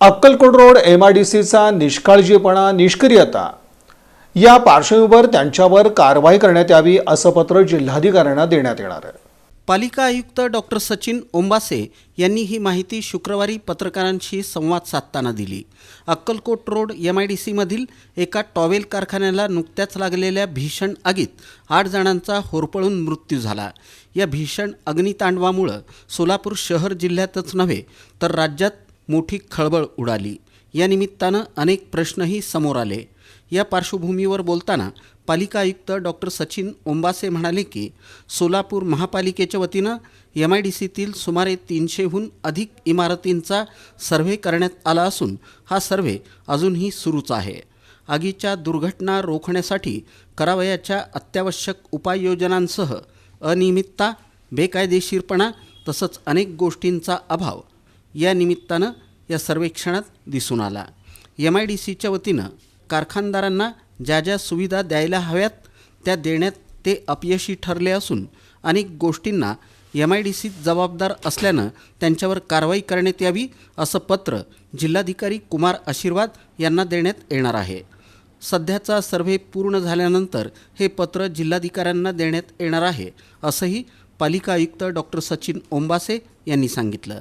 Akkalkot road M I D सीचा निष्काळजीपणा निष्क्रियता या पार्श्वभूमीवर त्यांच्यावर कारवाई करण्यात यावी असं पत्र जिल्हाधिकाऱ्यांना देण्यात येणार आहे. पालिका आयुक्त डॉक्टर सचिन ओंबासे यांनी ही माहिती शुक्रवारी पत्रकारांशी संवाद साधताना दिली. Akkalkot road M I D सीमधील एका टॉवेल कारखान्याला नुकत्याच लागलेल्या भीषण आगीत आठ जणांचा होरपळून मृत्यू झाला. या भीषण अग्नितांडवामुळं सोलापूर शहर जिल्ह्यातच नव्हे तर राज्यात मोठी खळबळ उडाली. या निमित्तानं अनेक प्रश्नही समोर आले. या पार्श्वभूमीवर बोलताना पालिका आयुक्त डॉक्टर सचिन ओंबासे म्हणाले की सोलापूर महापालिकेच्या वतीनं एम आय डी सीतील सुमारे तीनशेहून अधिक इमारतींचा सर्व्हे करण्यात आला असून हा सर्व्हे अजूनही सुरूच आहे. आगीच्या दुर्घटना रोखण्यासाठी करावयाच्या अत्यावश्यक उपाययोजनांसह अनियमितता बेकायदेशीरपणा तसंच अनेक गोष्टींचा अभाव या निमित्तानं या सर्वेक्षणात दिसून आला. एम आय डी सीच्या वतीनं कारखानदारांना ज्या ज्या सुविधा द्यायला हव्यात त्या देण्यात ते अपयशी ठरले असून अनेक गोष्टींना एम आय डी सी जबाबदार असल्यानं त्यांच्यावर कारवाई करण्यात यावी असं पत्र जिल्हाधिकारी कुमार आशीर्वाद यांना देण्यात येणार आहे. सध्याचा सर्व्हे पूर्ण झाल्यानंतर हे पत्र जिल्हाधिकाऱ्यांना देण्यात येणार आहे असंही पालिका आयुक्त डॉक्टर सचिन ओंबासे यांनी सांगितलं.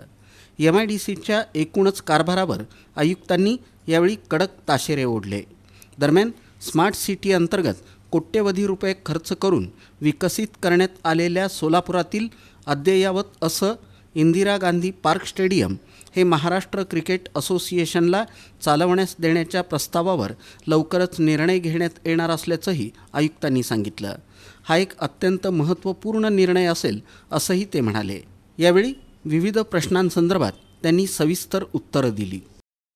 एम आय डी सीच्या एकूणच कारभारावर आयुक्तांनी यावेळी कडक ताशेरे ओढले. दरम्यान स्मार्ट सिटी अंतर्गत कोट्यवधी रुपये खर्च करून विकसित करण्यात आलेल्या सोलापुरातील अद्ययावत असं इंदिरा गांधी पार्क स्टेडियम हे महाराष्ट्र क्रिकेट असोसिएशनला चालवण्यास देण्याच्या प्रस्तावावर लवकरच निर्णय घेण्यात येणार असल्याचंही आयुक्तांनी सांगितलं. हा एक अत्यंत महत्त्वपूर्ण निर्णय असेल असंही ते म्हणाले. यावेळी विविध प्रश्नांसंदर्भात त्यांनी सविस्तर उत्तरं दिली.